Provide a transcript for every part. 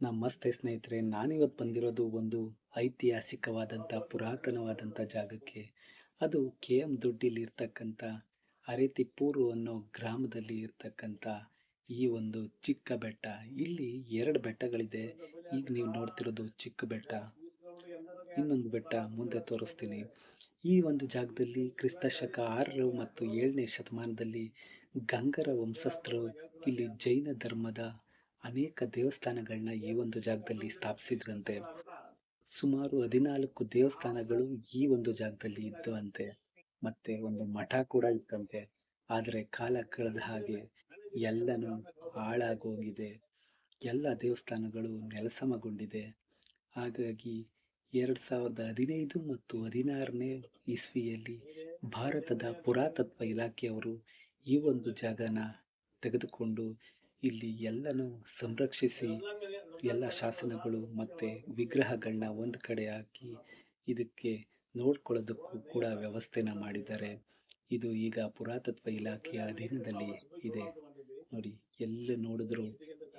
ನಮಸ್ತೆ ಸ್ನೇಹಿತರೆ, ನಾನಿವತ್ತು ಬಂದಿರೋದು ಒಂದು ಐತಿಹಾಸಿಕವಾದಂಥ, ಪುರಾತನವಾದಂಥ ಜಾಗಕ್ಕೆ. ಅದು ಕೆ ಎಂ ದುಡ್ಡಿಲಿ ಇರ್ತಕ್ಕಂಥ ಅರೆತಿಪ್ಪೂರು ಅನ್ನೋ ಗ್ರಾಮದಲ್ಲಿ ಇರ್ತಕ್ಕಂಥ ಈ ಒಂದು ಚಿಕ್ಕ ಬೆಟ್ಟ. ಇಲ್ಲಿ ಎರಡು ಬೆಟ್ಟಗಳಿದೆ. ಈಗ ನೀವು ನೋಡ್ತಿರೋದು ಚಿಕ್ಕ ಬೆಟ್ಟ. ಇನ್ನೊಂದು ಬೆಟ್ಟ ಮುಂದೆ ತೋರಿಸ್ತೀನಿ. ಈ ಒಂದು ಜಾಗದಲ್ಲಿ ಕ್ರಿಸ್ತ ಶಕ ಆರರು ಮತ್ತು ಏಳನೇ ಶತಮಾನದಲ್ಲಿ ಗಂಗರ ವಂಶಸ್ಥರು, ಇಲ್ಲಿ ಜೈನ ಧರ್ಮದ ಅನೇಕ ದೇವಸ್ಥಾನಗಳನ್ನ ಈ ಒಂದು ಜಾಗದಲ್ಲಿ ಸ್ಥಾಪಿಸಿದ್ರಂತೆ. ಸುಮಾರು ಹದಿನಾಲ್ಕು ದೇವಸ್ಥಾನಗಳು ಈ ಒಂದು ಜಾಗದಲ್ಲಿ ಇದ್ದವಂತೆ. ಮತ್ತೆ ಒಂದು ಮಠ ಕೂಡ ಇತ್ತಂತೆ. ಆದರೆ ಕಾಲ ಕಳೆದ ಹಾಗೆ ಎಲ್ಲನೂ ಹಾಳಾಗೋಗಿದೆ. ಎಲ್ಲ ದೇವಸ್ಥಾನಗಳು ನೆಲಸಮಗೊಂಡಿದೆ. ಹಾಗಾಗಿ ಎರಡು ಸಾವಿರದ ಹದಿನೈದು ಮತ್ತು ಹದಿನಾರನೇ ಇಸ್ವಿಯಲ್ಲಿ ಭಾರತದ ಪುರಾತತ್ವ ಇಲಾಖೆಯವರು ಈ ಒಂದು ಜಾಗನ ತೆಗೆದುಕೊಂಡು ಇಲ್ಲಿ ಎಲ್ಲನೂ ಸಂರಕ್ಷಿಸಿ, ಎಲ್ಲ ಶಾಸನಗಳು ಮತ್ತು ವಿಗ್ರಹಗಳನ್ನ ಒಂದು ಕಡೆ ಹಾಕಿ ಇದಕ್ಕೆ ನೋಡ್ಕೊಳ್ಳೋದಕ್ಕೂ ಕೂಡ ವ್ಯವಸ್ಥೆನ ಮಾಡಿದ್ದಾರೆ. ಇದು ಈಗ ಪುರಾತತ್ವ ಇಲಾಖೆಯ ಅಧೀನದಲ್ಲಿ ಇದೆ. ನೋಡಿ, ಎಲ್ಲಿ ನೋಡಿದ್ರು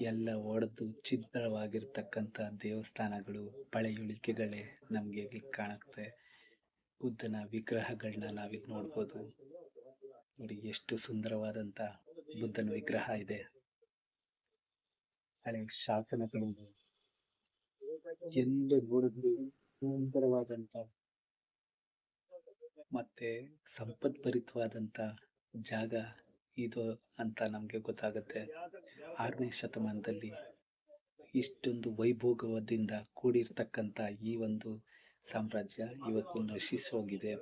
ಎಲ್ಲ ಒಡೆದು ಛಿದ್ರವಾಗಿರ್ತಕ್ಕಂಥ ದೇವಸ್ಥಾನಗಳು ಪಳೆಯುಳಿಕೆಗಳೇ ನಮಗೆ ಕಾಣುತ್ತೆ. ಬುದ್ಧನ ವಿಗ್ರಹಗಳನ್ನ ನಾವಿಲ್ಲಿ ನೋಡ್ಬೋದು. ನೋಡಿ, ಎಷ್ಟು ಸುಂದರವಾದಂಥ ಬುದ್ಧನ ವಿಗ್ರಹ ಇದೆ. ಹಳೆ ಶಾಸನಗಳು ಎಂದು ನೋಡಿದ್ರು ಸುಂದರವಾದಂತ ಮತ್ತೆ ಸಂಪದ್ಭರಿತವಾದಂತ ಜಾಗ ಇದು ಅಂತ ನಮಗೆ ಗೊತ್ತಾಗುತ್ತೆ. ಆರನೇ ಶತಮಾನದಲ್ಲಿ ಇಷ್ಟೊಂದು ವೈಭೋಗದಿಂದ ಕೂಡಿರ್ತಕ್ಕಂಥ ಈ ಒಂದು ಸಾಮ್ರಾಜ್ಯ ಇವತ್ತು ನಶಿಸೋಗಿದೆ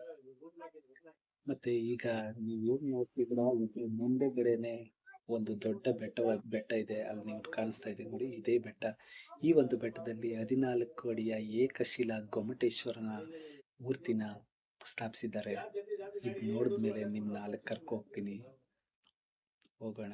ಮತ್ತೆ ಈಗ ನೀವು ಏನು ನೋಡ್ತಿದ್ರ ಮುಂದೆಗಡೆನೆ ಒಂದು ದೊಡ್ಡ ಬೆಟ್ಟ ಬೆಟ್ಟ ಇದೆ, ಅಲ್ಲಿ ನೀವು ಕಾಣಿಸ್ತಾ ಇದೆ ನೋಡಿ, ಇದೇ ಬೆಟ್ಟ. ಈ ಒಂದು ಬೆಟ್ಟದಲ್ಲಿ ಹದಿನಾಲ್ಕು ಅಡಿಯ ಏಕಶಿಲಾ ಗೊಮ್ಮಟೇಶ್ವರನ ಮೂರ್ತಿನ ಸ್ಥಾಪಿಸಿದ್ದಾರೆ. ಇದು ನೋಡಿದ ಮೇಲೆ ನಿಮ್ಮನ್ನ ನಾಲ್ಕು ಕರ್ಕೊ ಹೋಗ್ತೀನಿ. ಹೋಗೋಣ.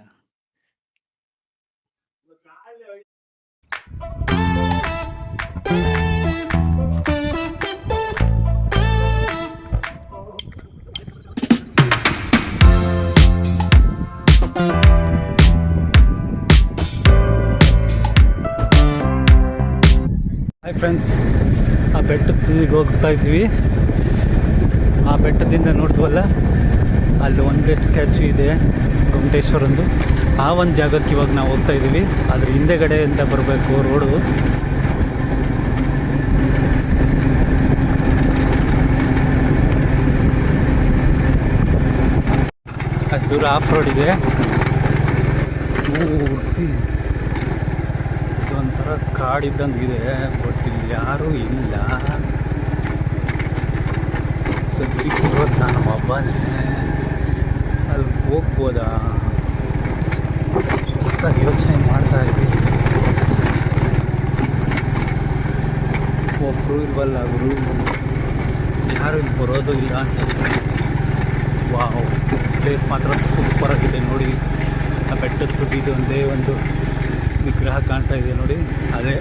ಹಾಯ್ ಫ್ರೆಂಡ್ಸ್ ಆ ಬೆಟ್ಟದ ತುದಿಗೆ ಹೋಗ್ತಾ ಇದ್ದೀವಿ. ಆ ಬೆಟ್ಟದಿಂದ ನೋಡಿದ್ವಲ್ಲ ಅಲ್ಲಿ ಒಂದೇ ಸ್ಟ್ಯಾಚು ಇದೆ ಗೊಮಟೇಶ್ವರಂದು ಆ ಒಂದು ಜಾಗಕ್ಕೆ ಇವಾಗ ನಾವು ಹೋಗ್ತಾ ಇದ್ದೀವಿ. ಅದ್ರ ಹಿಂದೆಗಡೆಯಿಂದ ಬರಬೇಕು ರೋಡು. ಅಷ್ಟು ದೂರ ಆಫ್ ರೋಡ್ ಇದೆ. ಒಂಥರ ಇದೆ ಬಟ್ ಇಲ್ಲಿ ಯಾರೂ ಇಲ್ಲ. ಸದ್ಯಕ್ಕಿರೋದು ನಾನು ಒಬ್ಬನೇ ಅಲ್ಲಿ ಹೋಗ್ಬೋದಾ? ಅಂತ ಯೋಚನೆ ಮಾಡ್ತಾ ಇದ್ದೀನಿ ಒಬ್ಬರು ಇಲ್ವಲ್ಲ ಅವರು ಯಾರು ಇಲ್ಲಿ ಬರೋದು ಇಲ್ಲ ಅನ್ಸುತ್ತೆ. ವಾವ್ ಪ್ಲೇಸ್ ಮಾತ್ರ ಸೂಪರ್ ಆಗಿದೆ ನೋಡಿ. ಆ ಬೆಟ್ಟದ ತುದಿದು ಒಂದೇ ಒಂದು ವಿಗ್ರಹ ಕಾಣ್ತಾ ಇದೆ ನೋಡಿ ಅದೇ.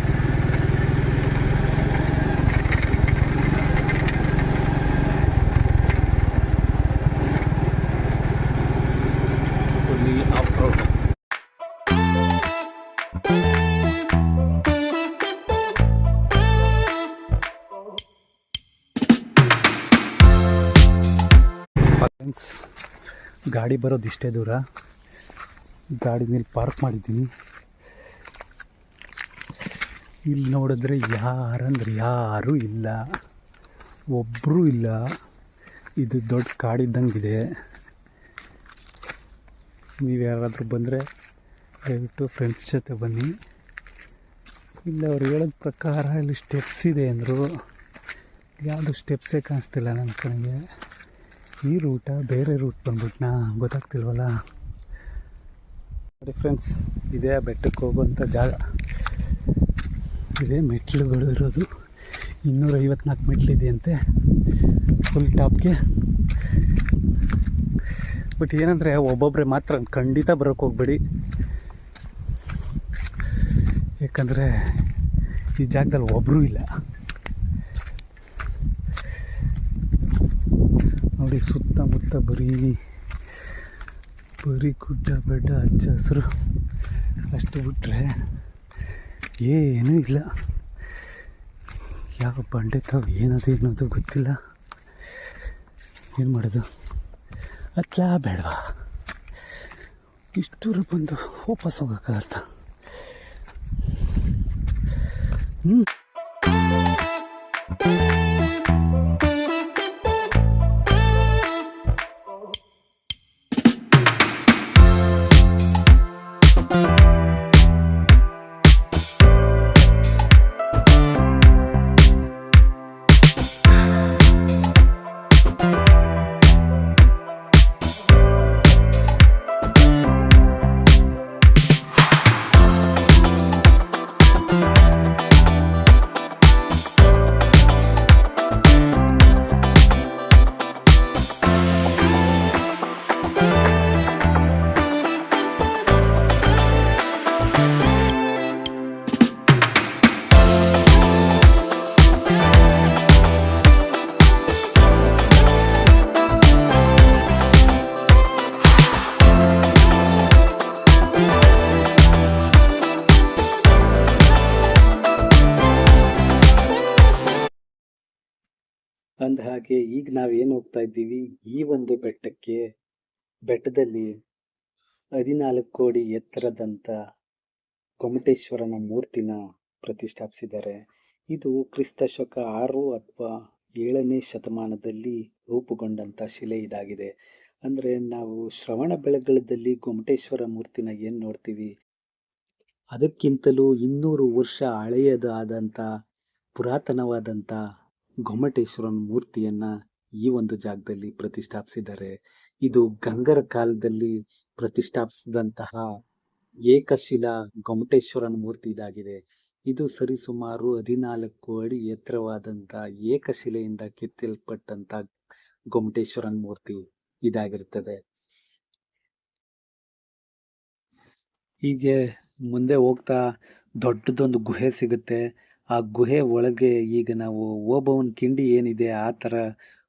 ಗಾಡಿ ಬರೋದು ಇಷ್ಟೇ ದೂರ. ಗಾಡಿ ಮೇಲೆ ಪಾರ್ಕ್ ಮಾಡಿದ್ದೀನಿ. ಇಲ್ಲಿ ನೋಡಿದ್ರೆ ಯಾರಂದ್ರೆ ಯಾರೂ ಇಲ್ಲ. ಒಬ್ಬರೂ ಇಲ್ಲ. ಇದು ದೊಡ್ಡ ಕಾಡಿದ್ದಂಗಿದೆ. ನೀವು ಯಾರಾದರೂ ಬಂದರೆ ದಯವಿಟ್ಟು ಫ್ರೆಂಡ್ಸ್ ಜೊತೆ ಬನ್ನಿ. ಇಲ್ಲಿ, ಅವ್ರು ಹೇಳೋದ ಪ್ರಕಾರ ಇಲ್ಲಿ ಸ್ಟೆಪ್ಸ್ ಇದೆ ಅಂದರು. ಯಾವುದು ಸ್ಟೆಪ್ಸೇ ಕಾಣಿಸ್ತಿಲ್ಲ ನನ್ನ ಕಡೆಗೆ ಈ ರೂಟ ಬೇರೆ ರೂಟ್ ಬಂದ್ಬಿಟ್ನಾ? ಗೊತ್ತಾಗ್ತಿಲ್ವಲ್ಲ? ನೋಡಿ ಫ್ರೆಂಡ್ಸ್ ಇದೇ ಬೆಟ್ಟಕ್ಕೆ ಹೋಗುವಂಥ ಜಾಗ. ಇದೇ ಮೆಟ್ಲುಗಳು ಇರೋದು. ಐವತ್ನಾಲ್ಕು ಮೆಟ್ಲಿದೆಯಂತೆ ಫುಲ್ ಟಾಪ್ಗೆ ಬಟ್ ಏನಂದರೆ ಒಬ್ಬೊಬ್ಬರೇ ಮಾತ್ರ ಖಂಡಿತ ಬರೋಕ್ಕೆ ಹೋಗ್ಬೇಡಿ. ಯಾಕಂದರೆ, ಈ ಜಾಗದಲ್ಲಿ ಒಬ್ಬರೂ ಇಲ್ಲ. ನೋಡಿ, ಸುತ್ತಮುತ್ತ ಬರೀ ಬರೀ ಗುಡ್ಡ ಬೆಡ್ಡ ಹಚ್ಚ ಹಸಿರು ಅಷ್ಟು ಬಿಟ್ಟರೆ ಏನೂ ಇಲ್ಲ. ಯಾವ ಬಂಡೆ ತಾವು ಏನದು ಏನದು ಗೊತ್ತಿಲ್ಲ. ಏನು ಮಾಡೋದು? ಅತ್ಲ ಬೇಡವಾ? ಇಷ್ಟು ದೂರ ಬಂದು ವಾಪಸ್ ಹೋಗೋಕ್ಕಾಗತ್ತ? ಹ್ಞೂ ಹಾಗೆ ಈಗ ನಾವೇನು ಹೋಗ್ತಾ ಇದ್ದೀವಿ, ಈ ಒಂದು ಬೆಟ್ಟಕ್ಕೆ, ಬೆಟ್ಟದಲ್ಲಿ ಹದಿನಾಲ್ಕು ಕೋಡಿ ಎತ್ತರದಂತ ಗೊಮಟೇಶ್ವರನ ಮೂರ್ತಿನ ಪ್ರತಿಷ್ಠಾಪಿಸಿದ್ದಾರೆ. ಇದು ಕ್ರಿಸ್ತ ಶಕ ಆರು ಅಥವಾ ಏಳನೇ ಶತಮಾನದಲ್ಲಿ ರೂಪುಗೊಂಡಂಥ ಶಿಲೆ ಇದಾಗಿದೆ. ಅಂದರೆ ನಾವು ಶ್ರವಣ ಬೆಳಗಳದಲ್ಲಿ ಗೊಮಟೇಶ್ವರ ಮೂರ್ತಿನ ಏನು ನೋಡ್ತೀವಿ? ಅದಕ್ಕಿಂತಲೂ ಇನ್ನೂರು ವರ್ಷ ಹಳೆಯದಾದಂಥ ಪುರಾತನವಾದಂಥ ಗೊಮ್ಮಟೇಶ್ವರನ ಮೂರ್ತಿಯನ್ನ ಈ ಒಂದು ಜಾಗದಲ್ಲಿ ಪ್ರತಿಷ್ಠಾಪಿಸಿದ್ದಾರೆ. ಇದು ಗಂಗರ ಕಾಲದಲ್ಲಿ ಪ್ರತಿಷ್ಠಾಪಿಸಿದಂತಹ ಏಕಶಿಲಾ ಗೊಮ್ಮಟೇಶ್ವರನ ಮೂರ್ತಿ ಇದಾಗಿದೆ. ಇದು ಸರಿಸುಮಾರು ಹದಿನಾಲ್ಕು ಅಡಿ ಎತ್ತರವಾದಂಥ ಏಕಶಿಲೆಯಿಂದ ಕೆತ್ತಲ್ಪಟ್ಟಂತ ಗೊಮ್ಮಟೇಶ್ವರನ ಮೂರ್ತಿ ಇದಾಗಿರುತ್ತದೆ. ಹೀಗೆ ಮುಂದೆ ಹೋಗ್ತಾ ದೊಡ್ಡದೊಂದು ಗುಹೆ ಸಿಗುತ್ತೆ. ಆ ಗುಹೆ ಒಳಗೆ ಈಗ ನಾವು ಓಬವ್ವನ ಕಿಂಡಿ ಏನಿದೆ, ಆ ಥರ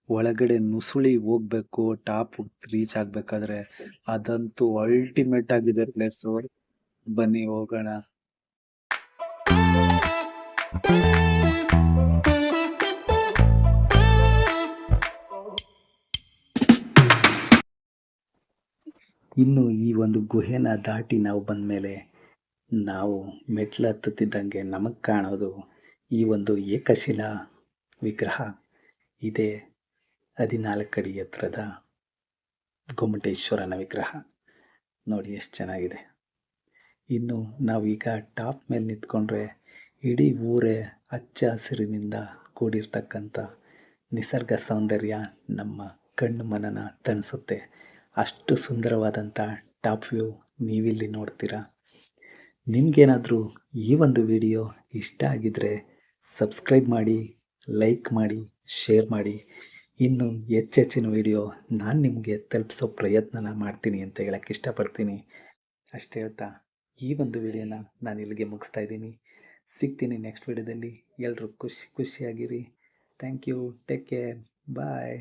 ಒಳಗಡೆ ನುಸುಳಿ ಹೋಗ್ಬೇಕು, ಟಾಪ್ ರೀಚ್ ಆಗಬೇಕಾದ್ರೆ. ಅದಂತೂ ಅಲ್ಟಿಮೇಟ್ ಆಗಿದೆ ಪ್ಲೇಸ್ ಬನ್ನಿ, ಹೋಗೋಣ. ಇನ್ನು ಈ ಒಂದು ಗುಹೆನ ದಾಟಿ ನಾವು ಬಂದಮೇಲೆ ನಾವು ಮೆಟ್ಲು ಹತ್ತುತ್ತಿದ್ದಂಗೆ ನಮಗೆ ಕಾಣೋದು ಈ ಒಂದು ಏಕಶಿಲಾ ವಿಗ್ರಹ. ಇದೇ ಹದಿನಾಲ್ಕು ಅಡಿ ಎತ್ತರದ ಗೊಮ್ಮಟೇಶ್ವರನ ವಿಗ್ರಹ. ನೋಡಿ ಎಷ್ಟು ಚೆನ್ನಾಗಿದೆ. ಇನ್ನು ನಾವೀಗ ಟಾಪ್ ಮೇಲೆ ನಿಂತ್ಕೊಂಡ್ರೆ ಇಡೀ ಊರೇ ಹಚ್ಚ ಹಸಿರಿನಿಂದ ಕೂಡಿರ್ತಕ್ಕಂಥ ನಿಸರ್ಗ ಸೌಂದರ್ಯ ನಮ್ಮ ಕಣ್ಣು ಮನನ ತಣಿಸುತ್ತೆ. ಅಷ್ಟು ಸುಂದರವಾದಂಥ ಟಾಪ್ ವ್ಯೂ ನೀವಿಲ್ಲಿ ನೋಡ್ತೀರಾ? ನಿಮಗೇನಾದರೂ ಈ ಒಂದು ವಿಡಿಯೋ ಇಷ್ಟ ಆಗಿದ್ದರೆ ಸಬ್ಸ್ಕ್ರೈಬ್ ಮಾಡಿ, ಲೈಕ್ ಮಾಡಿ, ಶೇರ್ ಮಾಡಿ. ಇನ್ನು ಹೆಚ್ಚೆಚ್ಚಿನ ವಿಡಿಯೋ ನಾನು ನಿಮಗೆ ತಲುಪಿಸೋ ಪ್ರಯತ್ನನ ಮಾಡ್ತೀನಿ ಅಂತ ಹೇಳಕ್ಕೆ ಇಷ್ಟಪಡ್ತೀನಿ. ಅಷ್ಟೇ ಹೇಳ್ತಾ, ಈ ಒಂದು ವಿಡಿಯೋನ ನಾನು ಇಲ್ಲಿಗೆ ಮುಗಿಸ್ತಾ ಇದ್ದೀನಿ. ಸಿಗ್ತೀನಿ ನೆಕ್ಸ್ಟ್ ವಿಡಿಯೋದಲ್ಲಿ. ಎಲ್ಲರೂ ಖುಷಿ ಖುಷಿಯಾಗಿರಿ. Thank you take care bye